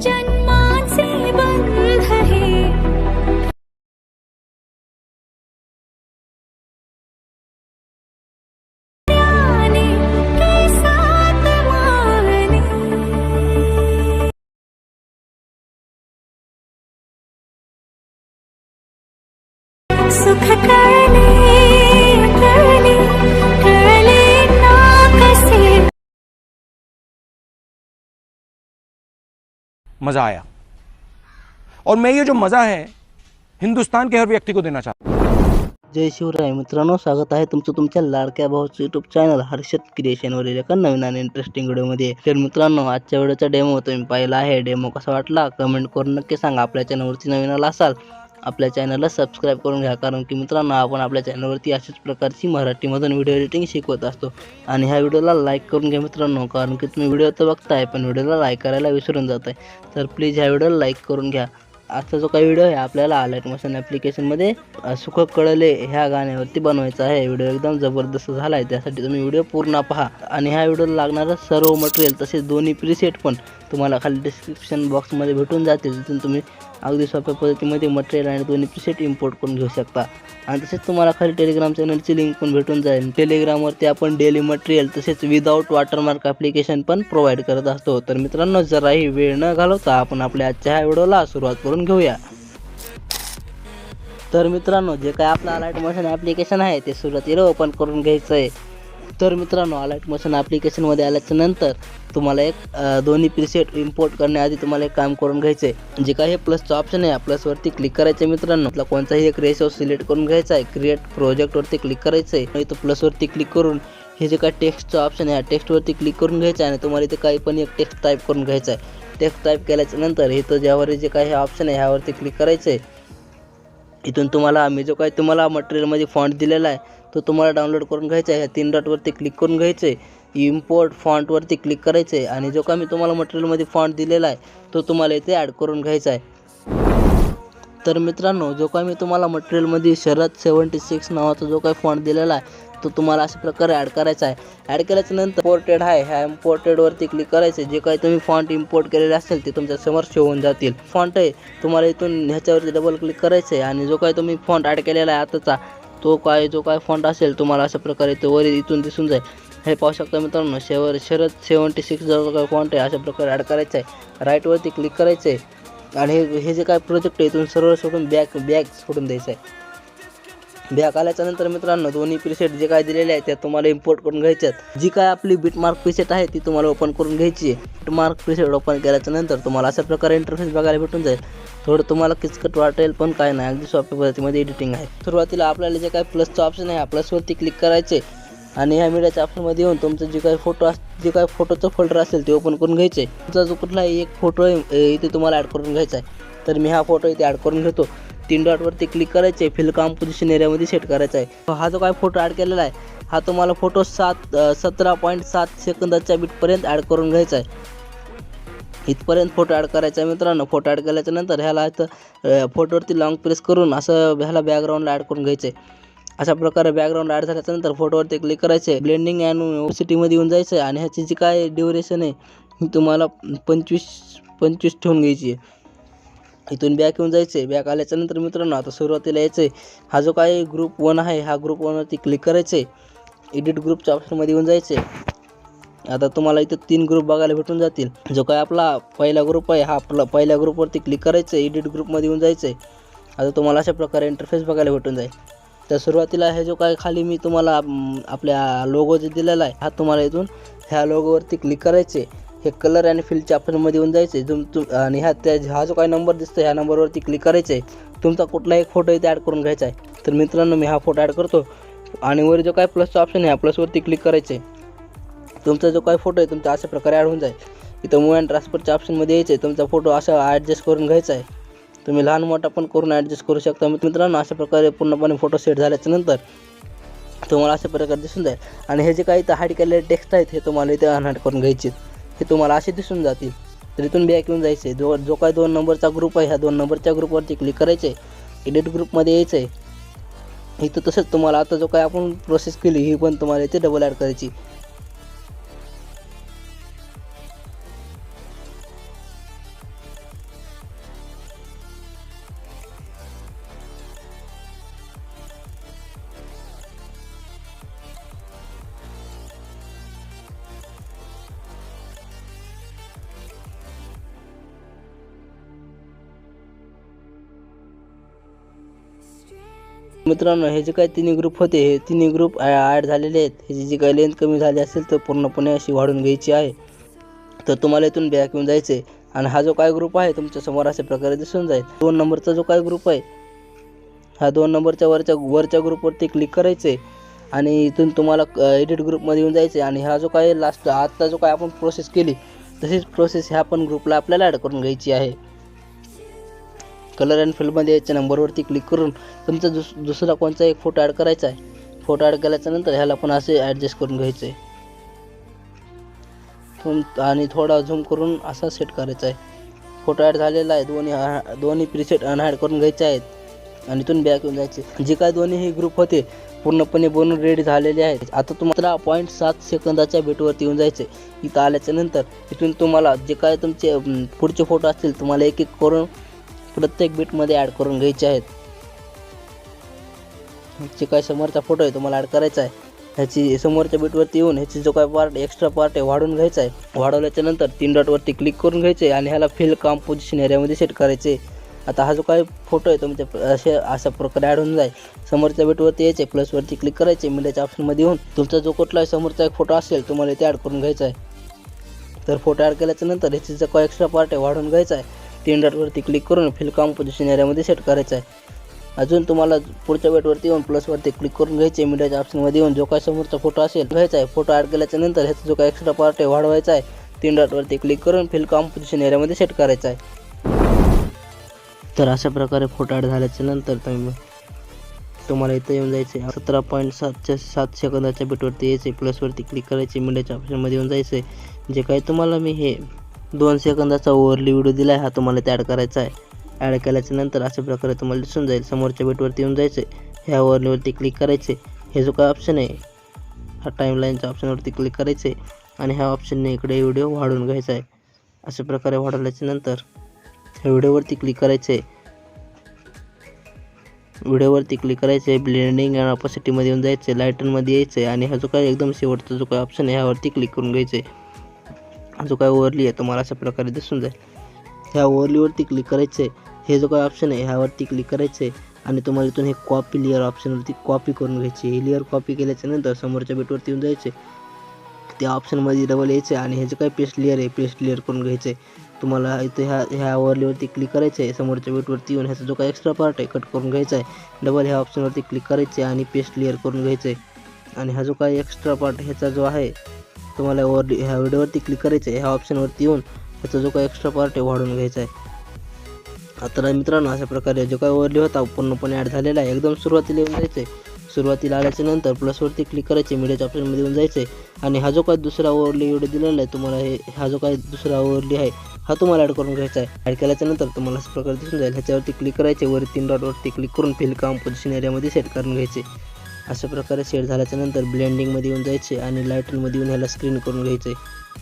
chân mơ मज़ा आया। और मैं ये जो मज़ा है हिंदुस्तान के हर व्यक्ति को देना चाहता हूँ। जय शिवराय मित्रांनो स्वागत आहे तुमचं तुमच्या लाडक्या भाऊचं यूट्यूब चॅनल हर्षद क्रिएशनवरील एका नवीन आणि इंटरेस्टिंग व्हिडिओमध्ये तर मित्रांनो आजच्या व्हिडिओचा डेमो तुम्ही पाहिला आहे. डेमो कसा वाटला? कमेंट करून नक्की सांगा. आपल्या चॅनलवरती नवीन आला असाल आपल्या चॅनलला सबस्क्राईब करून घ्या. कारण की मित्रांनो आपण आपल्या चॅनलवरती अशाच प्रकारची मराठीमधून व्हिडिओ एडिटिंग शिकवत असतो. आणि ह्या व्हिडिओला लाईक करून घ्या मित्रांनो कारण की तुम्ही व्हिडिओ तर बघताय पण व्हिडिओला लाईक करायला विसरून जात आहे तर प्लीज ह्या व्हिडिओला लाईक करून घ्या. आजचा जो काही व्हिडिओ आहे आपल्याला आलाईट मोशन ॲप्लिकेशनमध्ये सुख कळले ह्या गाण्यावरती बनवायचा आहे. व्हिडिओ एकदम जबरदस्त झाला आहे त्यासाठी तुम्ही व्हिडिओ पूर्ण पहा. आणि ह्या व्हिडिओला लागणारं सर्व मटेरियल तसेच दोन्ही प्रीसेट पण तुम्हाला खाली डिस्क्रिप्शन बॉक्समध्ये भेटून जातील. तिथून तुम्ही अगदी सोप्या पद्धतीमध्ये मटेरियल आणि दोन्ही प्रिसेट इम्पोर्ट करून घेऊ शकता. आणि तसेच तुम्हाला खाली टेलिग्राम चॅनलची लिंक पण भेटून जाईल. टेलिग्रामवरती आपण डेली मटेरियल तसेच विदाऊट वॉटरमार्क ॲप्लिकेशन पण प्रोव्हाइड करत असतो. तर मित्रांनो जराही वेळ न घालवता आपण आपल्या आजच्या ह्या व्हिडिओला सुरुवात करून घेऊया. तर मित्रांनो जे काय आपलं अलाइट मोशन ॲप्लिकेशन आहे ते सुरुवातीला ओपन करून घ्यायचं आहे तर मित्रांनो अलाइट मोशन ॲप्लिकेशनमध्ये आल्याच्यानंतर तुम्हाला एक दोन्ही प्रिसेट इम्पोर्ट करण्याआधी तुम्हाला एक काम करून घ्यायचं आहे जे काही हे प्लसचं ऑप्शन आहे प्लसवरती क्लिक करायचं आहे मित्रांनो. आपला कोणताही एक रेशो सिलेक्ट करून घ्यायचा आहे क्रिएट प्रोजेक्टवरती क्लिक करायचं आहे इथं प्लसवरती क्लिक करून हे जे काय टेक्स्टचं ऑप्शन आहे टेक्स्टवरती क्लिक करून घ्यायचं आहे आणि तुम्हाला इथे काही पण एक टेक्स्ट टाईप करून घ्यायचा आहे टेक्स्ट टाईप केल्याच्यानंतर तर ज्यावर जे काही हे ऑप्शन आहे ह्यावरती क्लिक करायचं आहे इथून तुम्हाला आम्ही जो काय तुम्हाला मटेरियलमध्ये फॉन्ट दिलेला आहे तो तुम्हाला डाउनलोड करून घ्यायचा आहे. ह्या तीन डॉटवरती क्लिक करून घ्यायचं आहे. इम्पोर्ट फॉन्टवरती क्लिक करायचं आहे. आणि जो काय मी तुम्हाला मटेरियलमध्ये फॉन्ट दिलेला आहे तो तुम्हाला इथे ॲड करून घ्यायचा आहे. तर मित्रांनो जो काय मी तुम्हाला मटेरियलमध्ये शरद सेवन्टी सिक्स नावाचा जो काय फॉन्ट दिलेला आहे तो तुम्हाला अशा प्रकारे ॲड करायचा आहे. ॲड केल्याच्यानंतर आहे ह्या इम्पोर्टेडवरती क्लिक करायचं आहे. जे काही तुम्ही फॉन्ट इम्पोर्ट केलेले असेल ते तुमच्यासमोर शो होऊन जातील. फॉन्ट आहे तुम्हाला इथून ह्याच्यावरती डबल क्लिक करायचं आहे आणि जो काही तुम्ही फॉन्ट ॲड केलेला आहे आताचा तो काय जो काय फॉन्ट असेल तुम्हाला अशा प्रकारे तो वर इथून दिसून जाईल. हे पाहू शकता मित्रांनो शेवर शरद सेवन्टी सिक्स जो काय फॉन्ट आहे अशा प्रकारे ॲड करायचं आहे राईटवरती क्लिक करायचं आहे आणि हे हे जे काय प्रोजेक्ट आहे इथून सर्व सोडून बॅक बॅक सोडून द्यायचं आहे बॅक आल्याच्यानंतर मित्रांनो दोन्ही प्रिसेट जे काय दिलेले आहेत त्या तुम्हाला इम्पोर्ट करून घ्यायच्यात आहेत. जी काय आपली बिटमार्क प्रिसेट आहे ती तुम्हाला ओपन करून घ्यायची आहे. बिटमार्क प्रिसेट ओपन केल्याच्यानंतर तुम्हाला अशा प्रकारे इंटरफेस बघायला भेटून जाईल. थोडं तुम्हाला किचकट वाटेल पण काय नाही. अगदी सोप्या पद्धतीमध्ये एडिटिंग आहे. सुरुवातीला आपल्याला जे काय प्लसचं ऑप्शन आहे प्लसवरती क्लिक करायचे आणि ह्या मीडियाच्या ऑप्शनमध्ये येऊन तुमचं जे काही फोटो अस जे काही फोटोचं फोल्डर असेल ते ओपन करून घ्यायचे तुमचा जो कुठलाही एक फोटो आहे इथे तुम्हाला ॲड करून घ्यायचा आहे. तर मी हा फोटो इथे ॲड करून घेतो. तीन डॉटवरती क्लिक करायचे फिल कॉम्पोजिशन एरियामध्ये सेट करायचा आहे हा जो काय फोटो ॲड केलेला आहे हा तुम्हाला फोटो सात सतरा पॉईंट सात सेकंदाच्या बीटपर्यंत ॲड करून घ्यायचा आहे इथपर्यंत फोटो ॲड करायचा आहे मित्रांनो. फोटो ॲड केल्याच्यानंतर ह्याला इथं फोटोवरती लॉंग प्रेस करून असं ह्याला बॅकग्राऊंडला ॲड करून घ्यायचं आहे अशा प्रकारे बॅकग्राऊंड ॲड झाल्याच्यानंतर फोटोवरती क्लिक करायचं आहे ब्लेंडिंग अँड सिटीमध्ये येऊन जायचं आहे आणि ह्याची जी काय ड्युरेशन आहे ही तुम्हाला पंचवीस पंचवीस ठेवून घ्यायची आहे इथून बॅक येऊन जायचं आहे बॅक आल्याच्यानंतर मित्रांनो आता सुरुवातीला यायचं आहे हा जो काही ग्रुप वन आहे हा ग्रुप वनवरती क्लिक करायचं आहे एडिट ग्रुपच्या ऑप्शनमध्ये येऊन जायचं आहे आता तुम्हाला इथं तीन ग्रुप बघायला भेटून जातील. जो काय आपला पहिला ग्रुप आहे हा आपला पहिल्या ग्रुपवरती क्लिक करायचं आहे एडिट ग्रुपमध्ये येऊन जायचं आहे आता तुम्हाला अशा प्रकारे इंटरफेस बघायला भेटून जाईल. तर सुरुवातीला हे जो काय खाली मी तुम्हाला आपल्या लोगो जे दिलेला आहे हा तुम्हाला इथून ह्या लोगोवरती क्लिक करायचे हे कलर आणि फिलच्या ऑप्शनमध्ये येऊन जायचे तुम तुम आणि ह्या त्या हा जो काही नंबर दिसतो ह्या नंबरवरती क्लिक करायचे तुमचा कुठला एक फोटो इथे ॲड करून घ्यायचा आहे. तर मित्रांनो मी हा फोटो ॲड करतो. आणि वर जो काय प्लसचा ऑप्शन आहे ह्या प्लसवरती क्लिक करायचे तुमचा जो काही फोटो आहे तुमचा अशा प्रकारे ॲड होऊन जाईल. इथं मूव अँड ट्रान्सफरच्या ऑप्शनमध्ये यायचं आहे तुमचा फोटो असा ॲडजस्ट करून घ्यायचा आहे. तुम्ही लहान मोठा पण करून ॲडजस्ट करू शकता. मित्रांनो अशा प्रकारे पूर्णपणे फोटो सेट झाल्याच्यानंतर तुम्हाला अशा प्रकारे दिसून जाईल. आणि हे जे काही इथं हाईड केलेले टेक्स्ट आहेत हे तुम्हाला इथे अनहाईड करून घ्यायचे हे तुम्हाला असे दिसून जातील. तर इथून बॅक येऊन जायचे जो जो काय दोन नंबरचा ग्रुप आहे ह्या दोन नंबरच्या ग्रुपवरती क्लिक करायचे एडिट ग्रुपमध्ये यायचं आहे इथं तसंच तुम्हाला आता जो काय आपण प्रोसेस केली ही पण तुम्हाला इथे डबल ॲड करायची. मित्रांनो हे जे काही तिन्ही ग्रुप होते हे तिन्ही ग्रुप ॲड झालेले आहेत. ह्याची जी काही लेंथ कमी झाली असेल तर पूर्णपणे अशी वाढून घ्यायची आहे. तर तुम्हाला इथून बॅक येऊन जायचे आणि हा जो काय ग्रुप आहे तुमच्यासमोर अशा प्रकारे दिसून जाईल. दोन नंबरचा जो काय ग्रुप आहे हा दोन नंबरच्या वरच्या वरच्या ग्रुपवरती क्लिक करायचे आणि इथून तुम्हाला एडिट ग्रुपमध्ये येऊन जायचे आणि हा जो काय लास्ट आत्ता जो काय आपण प्रोसेस केली तशीच प्रोसेस ह्या पण ग्रुपला आपल्याला ॲड करून घ्यायची आहे. कलर अँड फिल्डमध्ये यायच्या नंबरवरती क्लिक करून तुमचा दुस दुसरा कोणता एक फोटो ॲड करायचा आहे फोटो ॲड केल्याच्यानंतर ह्याला पण असे ॲडजस्ट करून घ्यायचं. आहे तुम आणि थोडा झूम करून असा सेट करायचा आहे. फोटो ॲड झालेला आहे दोन्ही दोन्ही प्रिसेट अनहाईड करून घ्यायचे आहेत. आणि इथून बॅक येऊन जायचे. जे काय दोन्ही हे ग्रुप होते पूर्णपणे बनून रेडी झालेले आहेत. आता तुम्हाला पॉईंट सात सेकंदाच्या भेटवरती येऊन जायचे. इथं आल्याच्यानंतर इथून तुम्हाला जे काय तुमचे पुढचे फोटो असतील तुम्हाला एक एक करून प्रत्येक बीटमध्ये ॲड करून घ्यायचे आहेत. जे काय समोरचा फोटो आहे तुम्हाला ॲड करायचा आहे. ह्याची समोरच्या बीटवरती येऊन ह्याची जो काय पार्ट एक्स्ट्रा पार्ट आहे वाढून घ्यायचा आहे. वाढवल्याच्या नंतर तीन डॉटवरती क्लिक करून घ्यायचे आणि ह्याला फिल कॉम्पोजिशन एरियामध्ये सेट करायचे. आता हा जो काही फोटो आहे तुमच्या म्हणजे असे अशा प्रकारे ॲड होऊन जाईल. समोरच्या बीटवरती यायचे प्लसवरती क्लिक करायचे मीडियाच्या ऑप्शनमध्ये येऊन तुमचा जो कुठला समोरचा एक फोटो असेल तुम्हाला ते ॲड करून घ्यायचा आहे. तर फोटो ॲड केल्याच्यानंतर ह्याची जो काय एक्स्ट्रा पार्ट आहे वाढवून घ्यायचा आहे. तीन डॉटवरती क्लिक करून फिल कॉम्पोजिशन एरियामध्ये सेट करायचं आहे. अजून तुम्हाला पुढच्या वेटवरती येऊन प्लसवरती क्लिक करून घ्यायचे मीडियाच्या ऑप्शनमध्ये येऊन जो काय समोरचा फोटो असेल घ्यायचा आहे. फोटो ॲड केल्याच्यानंतर ह्याचा जो काय एक्स्ट्रा पार्ट आहे वाढवायचा आहे तीन डॉटवरती क्लिक करून फिल कॉम्पोजिशन एरियामध्ये सेट करायचा आहे. तर अशा प्रकारे फोटो ॲड झाल्याच्यानंतर तुम्ही तुम्हाला इथं येऊन जायचे सतरा पॉईंट सातच्या सात सेकंदाच्या बिटवरती यायचे प्लसवरती क्लिक करायचे मीडियाच्या ऑप्शनमध्ये येऊन जायचे जे काही तुम्हाला मी हे दोन सेकंदाचा ओव्हरली व्हिडिओ दिला आहे हा तुम्हाला ते ॲड करायचा आहे. ॲड केल्याच्यानंतर अशा प्रकारे तुम्हाला दिसून जाईल समोरच्या बेटवरती येऊन जायचे ह्या ओव्हरलीवरती क्लिक करायचे हे जो काय ऑप्शन आहे हा टाईमलाईनच्या ऑप्शनवरती क्लिक करायचे आणि ह्या ऑप्शनने इकडे व्हिडिओ वाढवून घ्यायचा आहे. अशा प्रकारे वाढवल्याच्या नंतर ह्या व्हिडिओवरती क्लिक करायचे व्हिडिओवरती क्लिक करायचे ब्लेंडिंग अँड ऑपॉसिटीमध्ये येऊन जायचे लायटनमध्ये यायचे आणि हा जो काय एकदम शेवटचा जो काय ऑप्शन आहे ह्यावरती क्लिक करून घ्यायचे आहे जो काय ओव्हरली आहे तुम्हाला अशा प्रकारे दिसून जाईल. ह्या ओवरलीवरती क्लिक करायचे हे जो काय ऑप्शन आहे ह्यावरती क्लिक करायचे आणि तुम्हाला इथून हे कॉपी लेअर ऑप्शनवरती कॉपी करून घ्यायची. हे लेअर कॉपी केल्याच्यानंतर समोरच्या बेटवरती येऊन जायचे. त्या ऑप्शनमध्ये डबल यायचे आणि हे जे काय पेस्ट लेअर आहे पेस्ट लेअर करून घ्यायचे तुम्हाला इथं ह्या ह्या ओव्हरलीवरती क्लिक करायचं आहे समोरच्या बेटवरती येऊन ह्याचा जो काय एक्स्ट्रा पार्ट आहे कट करून घ्यायचा आहे. डबल ह्या ऑप्शनवरती क्लिक करायचे आणि पेस्ट लेअर करून घ्यायचं आहे आणि हा जो काय एक्स्ट्रा पार्ट ह्याचा जो आहे तुम्हाला वर ह्या व्हिडिओवरती क्लिक करायचं आहे ह्या ऑप्शनवरती येऊन ह्याचा जो काही एक्स्ट्रा पार्ट आहे वाढून घ्यायचा आहे. आता मित्रांनो अशा प्रकारे जो काही ओव्हरली होता पूर्णपणे ॲड झालेला आहे. एकदम सुरुवातीला येऊन जायचं आहे. सुरुवातीला आल्याच्यानंतर प्लसवरती क्लिक करायचे मीडियाच्या ऑप्शनमध्ये येऊन जायचं आहे. आणि हा जो काय दुसरा ओव्हरली व्हिडिओ दिलेला आहे तुम्हाला हे हा जो काय दुसरा ओव्हरली आहे हा तुम्हाला ॲड करून घ्यायचा आहे. ॲड केल्याच्यानंतर तुम्हाला अशा प्रकारे दिसून जाईल. ह्याच्यावरती क्लिक करायचे वर तीन डॉटवरती क्लिक करून फिल कॉम्पोजिशन एरियामध्ये सेट करून घ्यायचे. अशा प्रकारे सेट झाल्याच्यानंतर ब्लेंडिंगमध्ये येऊन जायचे आणि लायटनमध्ये येऊन ह्याला स्क्रीन करून घ्यायचे.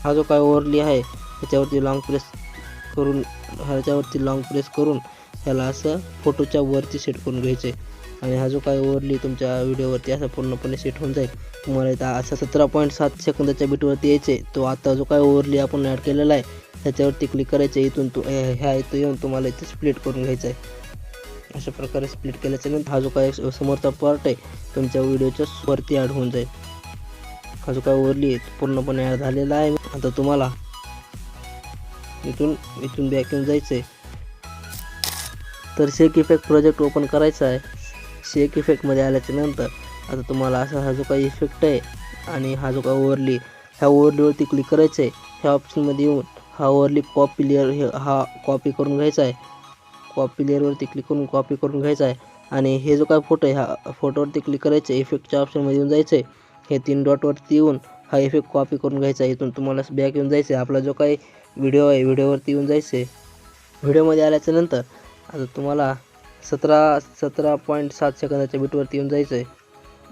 हा जो काय ओव्हरली आहे ह्याच्यावरती लाँग प्रेस करून ह्याच्यावरती लाँग प्रेस करून ह्याला असं फोटोच्या वरती सेट करून घ्यायचे. आणि हा जो काय ओव्हरली तुमच्या व्हिडिओवरती असा पूर्णपणे सेट होऊन जाईल. तुम्हाला इथं असा सतरा पॉईंट सात सेकंदाच्या बीटवरती यायचे. तो आता जो काय ओव्हरली आपण ॲड केलेला आहे त्याच्यावरती क्लिक करायचं. इथून तू ह्या ह्या इथं येऊन तुम्हाला इथे स्प्लिट करून घ्यायचं आहे. अशा प्रकारे स्प्लिट केल्याच्यानंतर हा जो काय समोरचा पार्ट आहे तुमच्या व्हिडिओच्या वरती ॲड होऊन जाईल. हा जो काय ओव्हरली आहे पूर्णपणे ॲड झालेला आहे. आता तुम्हाला इथून इथून बॅक येऊन जायचं आहे तर शेक इफेक्ट प्रोजेक्ट ओपन करायचा आहे. शेक इफेक्टमध्ये आल्याच्यानंतर आता तुम्हाला असा हा जो काही इफेक्ट आहे आणि हा जो काय ओवरली ह्या ओव्हरलीवरती क्लिक करायचं आहे ह्या ऑप्शनमध्ये येऊन हा ओवरली कॉपी लेअर हा कॉपी करून घ्यायचा आहे. कॉपी लेअरवरती क्लिक करून कॉपी करून घ्यायचा आहे. आणि हे जो काय फोटो आहे ह्या फोटोवरती क्लिक करायचं आहे इफेक्टच्या ऑप्शनमध्ये येऊन जायचं आहे हे तीन डॉटवरती येऊन हा इफेक्ट कॉपी करून घ्यायचा आहे. इथून तुम्हाला बॅक येऊन जायचं आहे आपला जो काही व्हिडिओ आहे व्हिडिओवरती येऊन जायचं आहे व्हिडिओमध्ये आल्याच्यानंतर आता तुम्हाला सतरा सतरा पॉईंट सात सेकंदाच्या बीटवरती येऊन जायचं आहे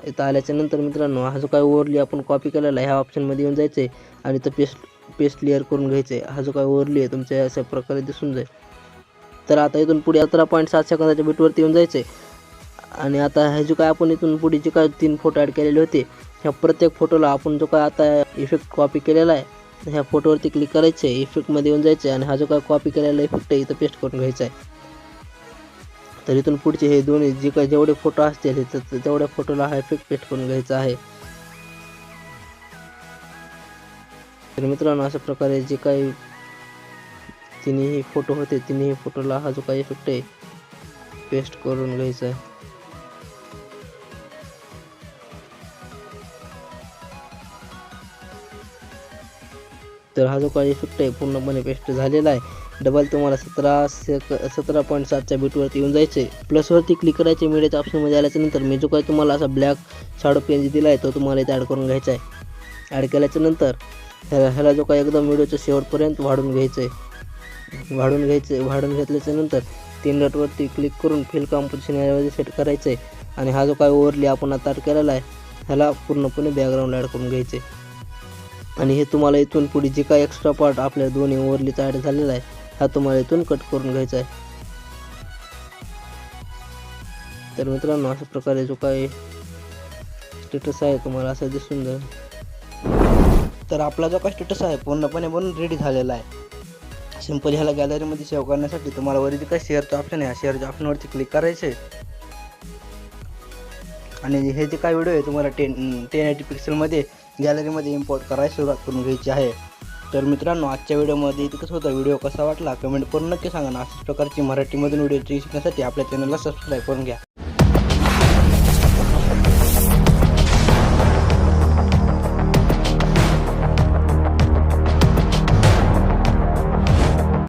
इथं आल्याच्यानंतर मित्रांनो हा जो काय ओव्हरली आपण कॉपी केलेला आहे ह्या ऑप्शनमध्ये येऊन जायचं आहे आणि तो पेस्ट पेस्ट लेअर करून घ्यायचं आहे हा जो काय ओव्हरली आहे तुमच्या अशा प्रकारे दिसून जाईल. तर आता इथून पुढे अकरा पॉईंट सात सेकंदाच्या बीटवरती येऊन जायचं आहे आणि आता हे जो काय आपण इथून पुढे जे काय तीन फोटो ॲड केलेले होते ह्या प्रत्येक फोटोला आपण जो काय आता इफेक्ट कॉपी केलेला आहे ह्या फोटोवरती क्लिक करायचं आहे इफेक्टमध्ये येऊन जायचं आहे आणि हा जो काय कॉपी केलेला इफेक्ट आहे इथं पेस्ट करून घ्यायचा आहे. तर इथून पुढचे हे दोन्ही जे काय जेवढे फोटो असतील तर तेवढ्या फोटोला हा इफेक्ट पेस्ट करून घ्यायचा आहे. तर मित्रांनो अशा प्रकारे जे काही तिन्ही फोटो होते तिन्ही फोटोला हा जो काही इफेक्ट आहे पेस्ट करून घ्यायचा आहे. तर हा जो काही इफेक्ट आहे पूर्णपणे पेस्ट झालेला आहे. डबल तुम्हाला सतरा सेक सतरा पॉईंट सातच्या बीटवरती येऊन जायचे प्लसवरती क्लिक करायचे मिडियाच्या ऑप्शनमध्ये आल्याच्यानंतर मी जो काही तुम्हाला असा ब्लॅक शाडो पेन दिला आहे तो तुम्हाला इथे ॲड करून घ्यायचा आहे. ॲड केल्याच्यानंतर ह्याला ह्याला जो काही एकदम व्हिडिओच्या शेवटपर्यंत वाढून घ्यायचं आहे वाढून घ्यायचं वाढून घेतल्याच्या नंतर तीन डॉटवरती क्लिक करून फिल कॉम्पोजिशन यामध्ये सेट करायचं आहे आणि हा जो काय ओव्हरली आपण आता केलेला आहे ह्याला पूर्णपणे बॅकग्राऊंड ॲड करून घ्यायचे. आणि हे तुम्हाला इथून पुढे जे काय एक्स्ट्रा पार्ट आपल्या दोन्ही ओव्हरलीचा ॲड झालेला आहे हा तुम्हाला इथून कट करून घ्यायचा आहे. तर मित्रांनो अशा प्रकारे जो काय स्टेटस आहे तुम्हाला असं दिसून जाईल. तर आपला जो काय स्टेटस आहे पूर्णपणे बनून रेडी झालेला आहे. सिंपल ह्याला गॅलरीमध्ये सेव्ह करण्यासाठी तुम्हाला वरती काय शेअरचं ऑप्शन आहे? शेअरच्या ऑप्शनवरती क्लिक करायचे. आणि हे जे काय व्हिडिओ आहे तुम्हाला टेन टेन एटी पिक्सेलमध्ये गॅलरीमध्ये इम्पोर्ट करायला सुरुवात करून घ्यायची आहे. तर मित्रांनो आजच्या व्हिडिओमध्ये इतकंच होतं. व्हिडिओ कसा वाटला? कमेंट करून नक्की सांगा ना. अशाच प्रकारची मराठीमधून व्हिडिओ शिकण्यासाठी आपल्या चॅनलला सबस्क्राईब करून घ्या.